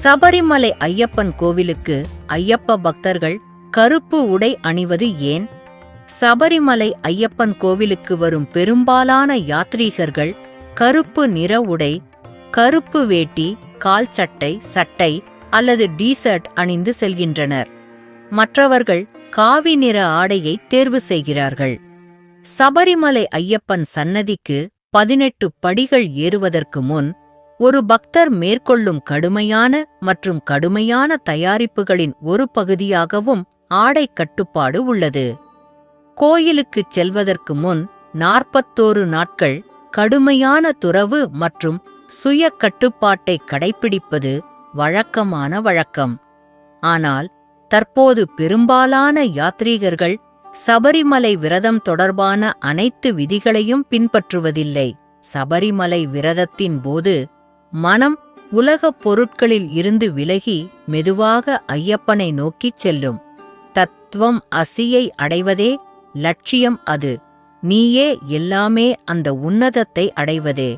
சபரிமலை ஐயப்பன் கோவிலுக்கு ஐயப்ப பக்தர்கள் கருப்பு உடை அணிவது ஏன்? சபரிமலை ஐயப்பன் கோவிலுக்கு வரும் பெரும்பாலான யாத்ரீகர்கள் கருப்பு நிற உடை கருப்பு வேட்டி கால் சட்டை சட்டை அல்லது டீசர்ட் அணிந்து செல்கின்றனர். மற்றவர்கள் காவி நிற ஆடையை தேர்வு செய்கிறார்கள். சபரிமலை ஐயப்பன் சன்னதிக்கு பதினெட்டு படிகள் ஏறுவதற்கு முன் ஒரு பக்தர் மேற்கொள்ளும் கடுமையான மற்றும் கடுமையான தயாரிப்புகளின் ஒரு பகுதியாகவும் ஆடை கட்டுப்பாடு உள்ளது. கோயிலுக்குச் செல்வதற்கு முன் நாற்பத்தோரு நாட்கள் கடுமையான துறவு மற்றும் சுய கட்டுப்பாட்டை கடைப்பிடிப்பது வழக்கமான வழக்கம். ஆனால் தற்போது பெரும்பாலான யாத்ரீகர்கள் சபரிமலை விரதம் தொடர்பான அனைத்து விதிகளையும் பின்பற்றுவதில்லை. சபரிமலை விரதத்தின் போது மனம் உலகப் பொருட்களில் இருந்து விலகி மெதுவாக ஐயப்பனை நோக்கிச் செல்லும். தத்துவம் அசியை அடைவதே லட்சியம் அது. நீயே எல்லாமே அந்த உன்னதத்தை அடைவதே.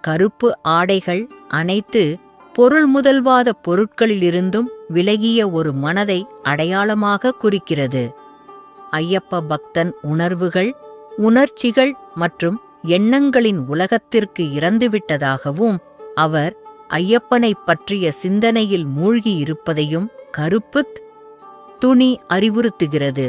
கருப்பு ஆடைகள் அனைத்து பொருள் முதல்வாத பொருட்களிலிருந்தும் விலகிய ஒரு மனதை அடையாளமாக குறிக்கிறது. ஐயப்ப பக்தன் உணர்வுகள் உணர்ச்சிகள் மற்றும் எண்ணங்களின் உலகத்திற்கு இறந்துவிட்டதாகவும் அவர் ஐயப்பனைப் பற்றிய சிந்தனையில் மூழ்கியிருப்பதையும் கருப்புத் துணி அறிவுறுத்துகிறது.